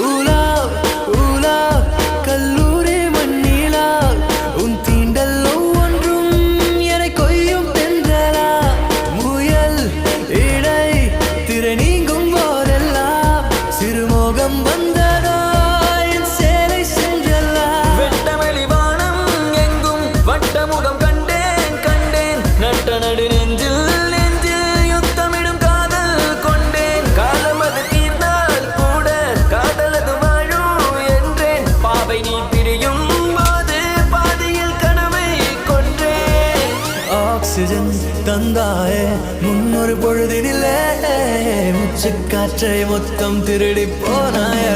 ஊலா ஊலா கல்லூரி மண்ணிலா உன் தீண்டல் ஒவ்வொன்றும் என கொய்யும் தென்றலா. முயல் இடை திரை நீங்கும் போதெல்லாம் சிறுமோகம் வந்ததா சேலை சென்றல்லா வெட்டவெளி வானம் எங்கும் வட்டமுகம் ஆக்சிஜன் தந்தாயே. முன்னொரு பொழுதினிலே முச்சு காற்றை மொத்தம் திருடி போனாயே